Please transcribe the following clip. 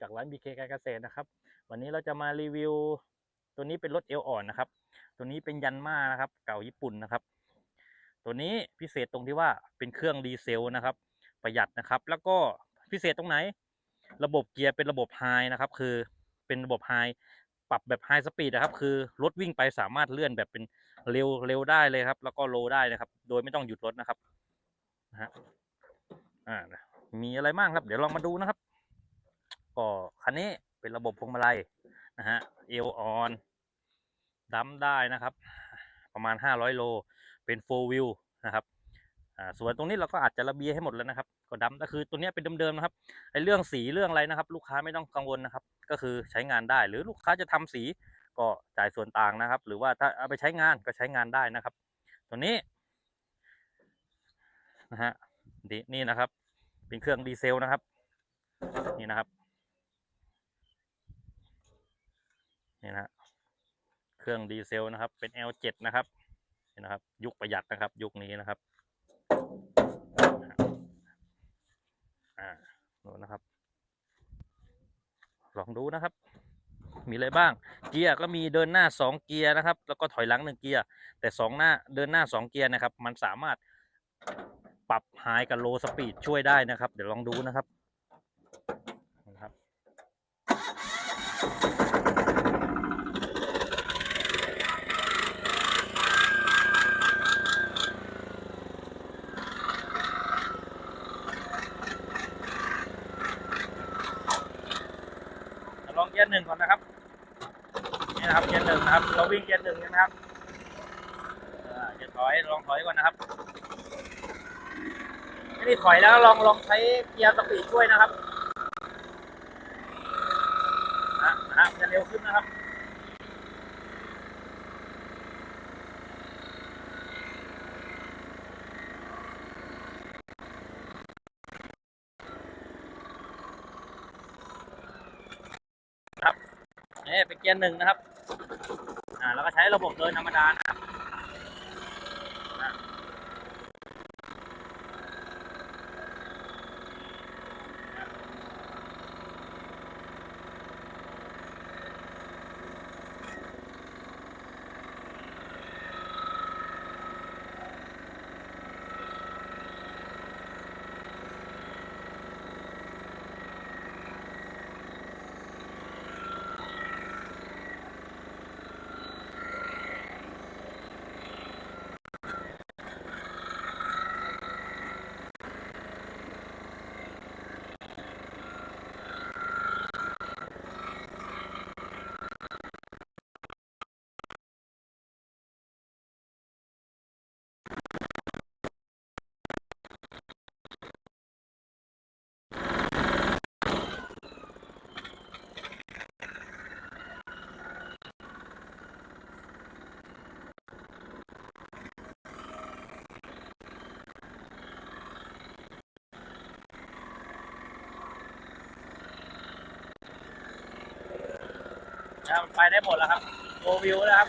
จากร้าน BK การเกษตรนะครับ วันนี้เราจะมารีวิว ตัวนี้เป็นรถเอวอ่อนนะครับ ตัวนี้เป็นยันมานะครับ เก่าญี่ปุ่นนะครับ ตัวนี้พิเศษตรงที่ว่าเป็นเครื่องดีเซลนะครับ ประหยัดนะครับ แล้วก็พิเศษตรงไหน ระบบเกียร์เป็นระบบไฮนะครับ คือเป็นระบบไฮปรับแบบไฮสปีดนะครับ คือรถวิ่งไปสามารถเลื่อนแบบเป็นเร็วเร็วได้เลยครับ แล้วก็โลได้นะครับ โดยไม่ต้องหยุดรถนะครับนะฮะอ่ามีอะไรบ้างครับ เดี๋ยวลองมาดูนะครับ ก็คันนี้เป็นระบบพวงมาลัยนะฮะเอวออนดัมได้นะครับ ประมาณ 500 โล เป็นโฟวิวนะครับส่วนตรงนี้เราก็อาจจะระเบียให้หมดแล้วนะครับ ก็ดัมก็คือตัวนี้เป็นเดิมๆนะครับไอ้เรื่องสีเรื่องอะไรนะครับ ลูกค้าไม่ต้องกังวลนะครับ ก็คือใช้งานได้ หรือลูกค้าจะทำสีก็จ่ายส่วนต่างนะครับ หรือว่าถ้าเอาไปใช้งานก็ใช้งานได้นะครับ ตัวนี้นะฮะดีนี่นะครับ เป็นเครื่องดีเซลนะครับ นี่นะครับ นี่นะเครื่องดีเซลนะครับ เป็น L7 นะครับนี่นะครับ ยุคประหยัดนะครับ ยุคนี้นะครับอ่าดูนะครับ ลองดูนะครับ มีอะไรบ้าง เกียร์ก็มีเดินหน้าสองเกียร์นะครับ แล้วก็ถอยหลังหนึ่งเกียร์ แต่สองหน้าเดินหน้าสองเกียร์นะครับ มันสามารถปรับไฮกับโลสปีดช่วยได้นะครับ เดี๋ยวลองดูนะครับนะครับ เกียร์หนึ่งก่อนนะครับ นี่นะครับเกียร์หนึ่งนะครับ เราวิ่งเกียร์หนึ่งนะครับจะถอยลองถอยก่อนนะครับไม่ได้ถอยแล้วลองลองใช้เกียร์สปีดช่วยนะครับนะนะฮะจะเร็วขึ้นนะครับ นี่เป็นเกียร์หนึ่งนะครับ อ่า แล้วก็ใช้ระบบเดินธรรมดานะครับ มันไปได้หมดแล้วครับโอวิวแล้วครับ